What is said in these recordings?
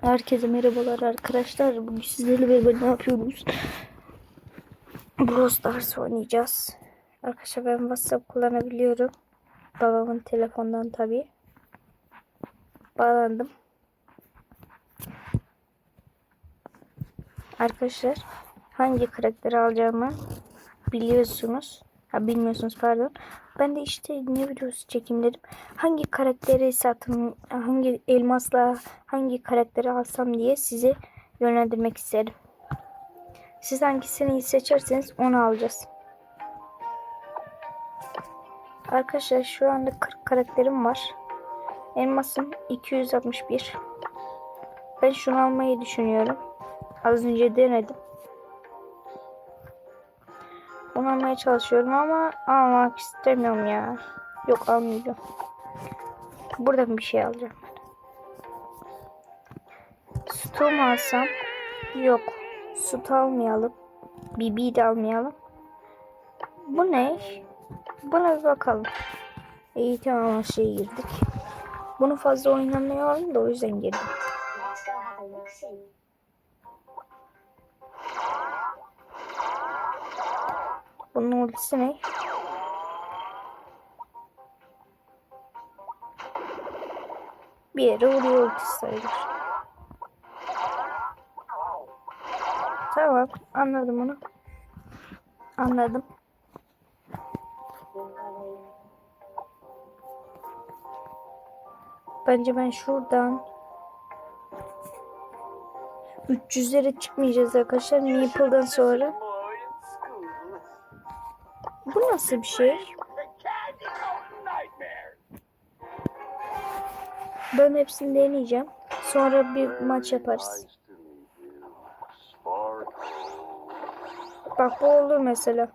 Herkese merhabalar arkadaşlar. Bugün sizlerle beraber ne yapıyoruz? Brawl Stars oynayacağız. Arkadaşlar ben WhatsApp kullanabiliyorum. Babamın telefondan tabii. Bağlandım. Arkadaşlar hangi karakteri alacağımı biliyorsunuz. Ha bilmiyorsunuz pardon. Ben de işte ne videosu çekeyim dedim. Hangi karakteri satın, hangi elmasla hangi karakteri alsam diye sizi yönlendirmek isterim. Siz hangisini seçerseniz onu alacağız. Arkadaşlar şu anda 40 karakterim var. Elmasım 261. Ben şunu almayı düşünüyorum. Az önce denedim. Bunu almaya çalışıyorum ama almak istemiyorum ya. Yok almayacağım. Buradan bir şey alacağım. Sütü mu alsam? Yok. Süt almayalım. Bibi de almayalım. Bu ne? Buna bir bakalım. Eğitim amaçlı girdik. Bunu fazla oynamıyorum da o yüzden girdim. Bunun ultisi ne? Bir yere vuruyor ultisi sayılır. Tamam anladım onu. Anladım. Bence ben şuradan 300'lere çıkmayacağız arkadaşlar. Maple'dan sonra. Bu nasıl bir şey? Ben hepsini deneyeceğim. Sonra bir maç yaparız. Bak bu olur mesela.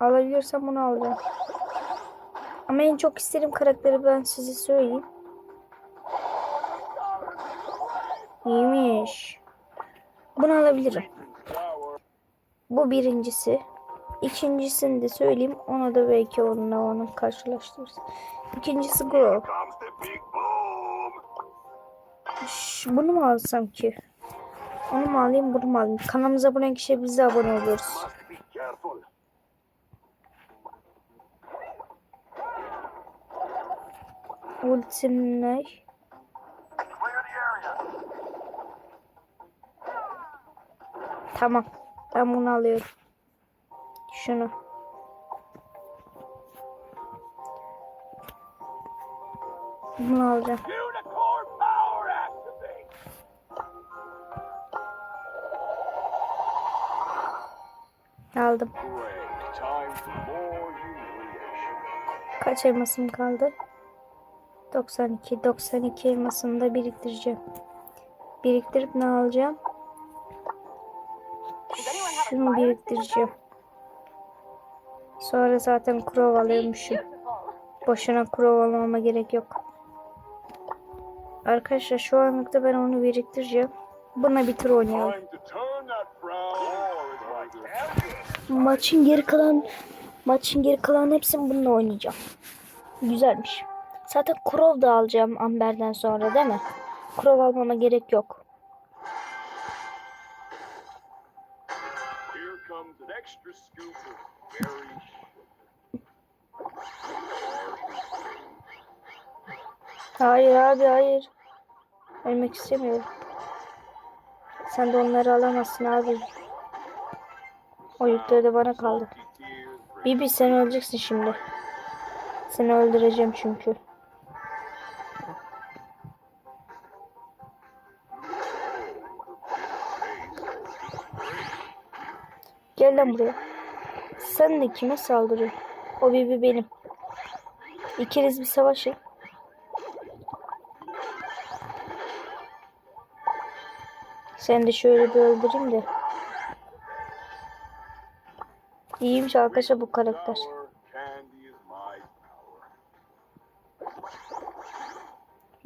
Alabilirsem bunu alacağım. Ama en çok istediğim karakteri ben size söyleyeyim. İyiymiş. Bunu alabilirim. Bu birincisi. İkincisini de söyleyeyim. Onu da belki onunla onu karşılaştırırız. İkincisi Grow. Şş, bunu mu alsam ki? Onu mu alayım bunu mu alayım? Kanalımıza abone kişiye biz de abone oluyoruz. Ultim ne? Tamam. Ben bunu alıyorum. Şunu. Bunu alacağım. Aldım. Kaç elmasım kaldı? 92. 92 elmasını da biriktireceğim. Biriktirip ne alacağım? Şunu biriktireceğim. Sonra zaten krov alıyormuşum. Boşuna krov almama gerek yok. Arkadaşlar şu anlıkta ben onu biriktireceğim. Buna bir tur oynayalım. Maçın geri kalan maçın geri kalan hepsini bununla oynayacağım. Güzelmiş. Zaten Krov da alacağım Amber'den sonra değil mi? Krov almama gerek yok. Here comes an extra scoop of berry Hayır abi hayır. Ölmek istemiyorum. Sen de onları alamazsın abi. O yükleri de bana kaldı. Bibi sen öleceksin şimdi. Seni öldüreceğim çünkü. Gel lan buraya. Sen de kime saldırıyorsun? O Bibi benim. İkiniz bir savaşın. Sen de şöyle bir öldüreyim de. İyiymiş arkadaşlar bu karakter.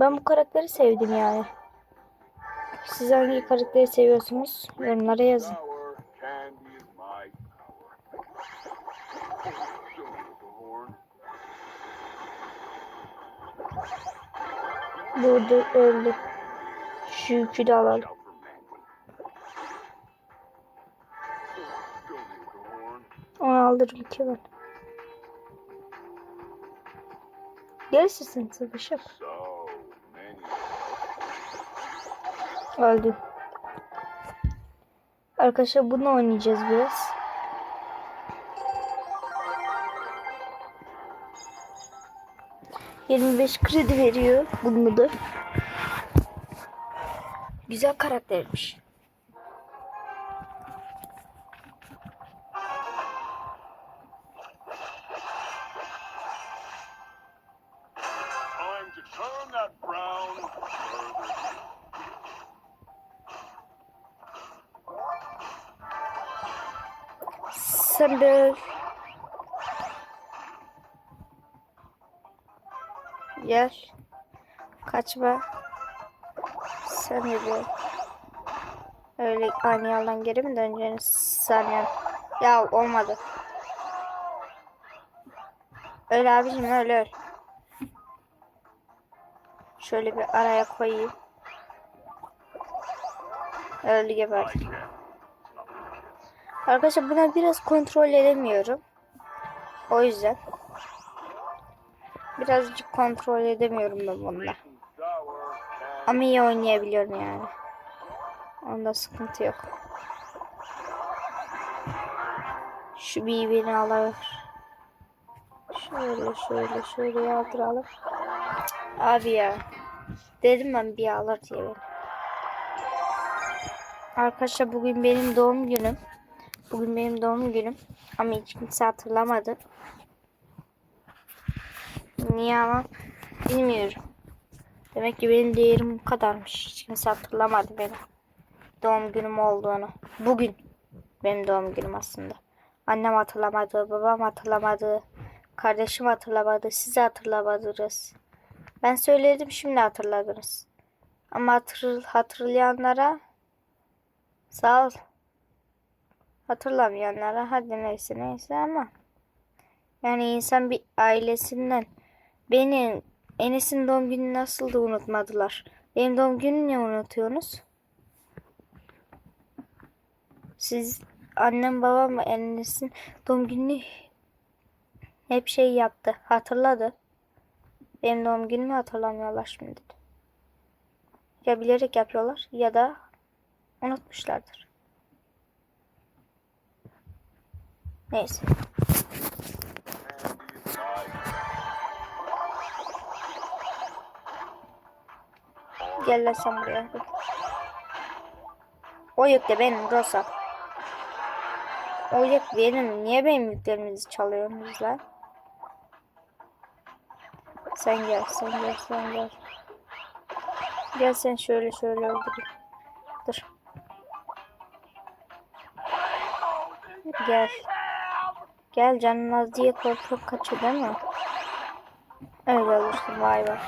Ben bu karakteri sevdim yani. Siz hangi karakteri seviyorsunuz? Yorumlara yazın. Burada öldü. Şu yükü de alalım. Onu alırım ki ben. Gerisi sen savaşıp. Öldü. Arkadaşlar bunu oynayacağız biraz. Yirmi beş kredi veriyor bunu. Güzel karaktermiş. To turn that frown further. Öl. Gel. Kaçma. Sen de. Öyle aynı yoldan geri mi döneceğini sanıyorum. Ya olmadı. Öyle abicim öyle öl. Şöyle bir araya koyayım. Öldü geberdi. Arkadaşlar buna biraz kontrol edemiyorum. O yüzden. Birazcık kontrol edemiyorum ben bununla. Ama iyi oynayabiliyorum yani. Onda sıkıntı yok. Şu bir beni alır. Şöyle şöyle şöyle yardıralım. Abi ya. Dedim ben bir alır diye. Arkadaşlar bugün benim doğum günüm. Bugün benim doğum günüm. Ama hiç kimse hatırlamadı. Niye ama bilmiyorum. Demek ki benim değerim bu kadarmış. Hiç kimse hatırlamadı benim doğum günüm olduğunu. Bugün benim doğum günüm aslında. Annem hatırlamadı, babam hatırlamadı, kardeşim hatırlamadı, siz hatırlamadınız. Ben söyledim şimdi hatırladınız. Ama hatır, hatırlayanlara sağ ol. Hatırlamayanlara hadi neyse neyse ama yani insan bir ailesinden benim Enes'in doğum gününü nasıl da unutmadılar. Benim doğum günümü niye unutuyorsunuz? Siz annem babam Enes'in doğum gününü hep şey yaptı. Hatırladı. Benim doğum günümü hatırlamıyorlar şimdi. Ya bilerek yapıyorlar ya da unutmuşlardır. Neyse. Gel lan sen buraya. O yük de benim Rosa. O yük benim. Niye benim yüklerimizi çalıyorsunuz lan? Sen gel, sen gel, sen gel. Gel sen şöyle şöyle öldüreyim. Dur. Gel. Gel canın az diye korkup kaçıyor değil mi? Öyle olursun vay vay.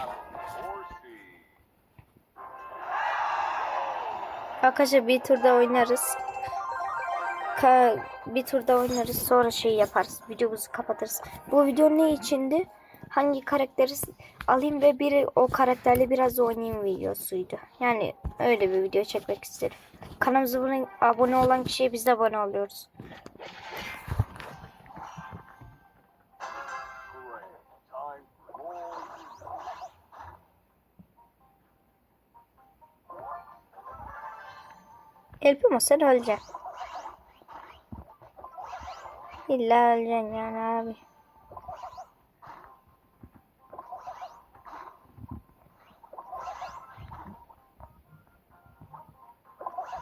Arkadaşlar bir turda oynarız. Ka bir turda oynarız sonra şey yaparız. Videomuzu kapatırız. Bu video ne içindi? Hangi karakteri alayım ve biri o karakterle biraz oynayayım videosuydu. Yani öyle bir video çekmek istedim. Kanalımıza abone, olan kişiye biz de abone oluyoruz. Elpimo sen öleceksin. İlla öleceksin yani abi.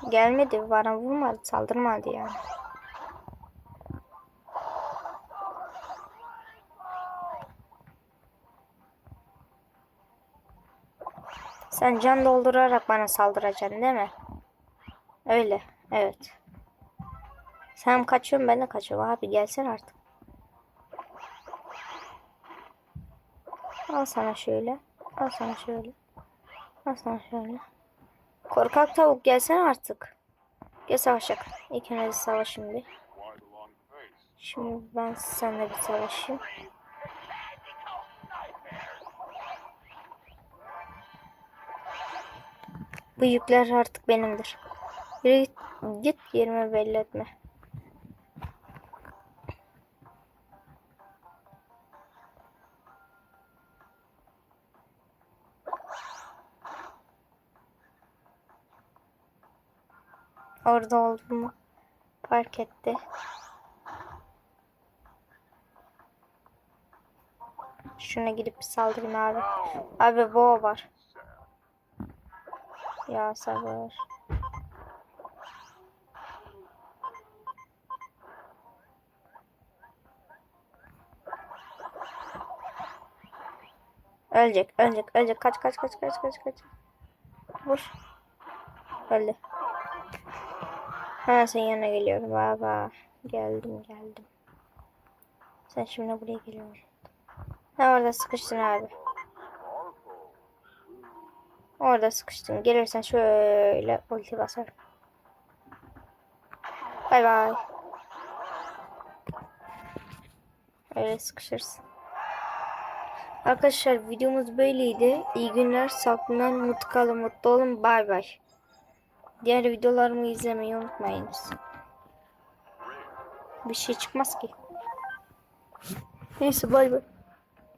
Gelmedi bana vurmadı saldırmadı yani. Sen can doldurarak bana saldıracaksın değil mi? Öyle. Evet. Sen kaçıyorsun ben de kaçıyorum abi gelsen artık. Al sana şöyle. Al sana şöyle. Al sana şöyle. Korkak tavuk gelsene artık. Gel savaşak. Why the long face? Şimdi ben seninle bir savaşayım. Bu yükler artık benimdir. Yürü git, git yerimi belli etme. Orada olduğumu fark etti. Şuna gidip bir saldırayım abi. Abi boğa var. Ya sabır. Ölecek, ölecek, ölecek. Kaç, kaç, kaç, kaç, kaç, kaç. Vur. Öldü. Hemen senin yanına geliyorum baba. Geldim, geldim. Sen şimdi buraya geliyorsun. Ha orada sıkıştın abi. Orada sıkıştın. Gelirsen şöyle ulti basarım. Bay bay. Öyle sıkışırsın. Arkadaşlar videomuz böyleydi. İyi günler. Sağlıklı mutlu kalın. Mutlu olun. Bay bay. Diğer videolarımı izlemeyi unutmayınız. Bir şey çıkmaz ki. Neyse bay bay.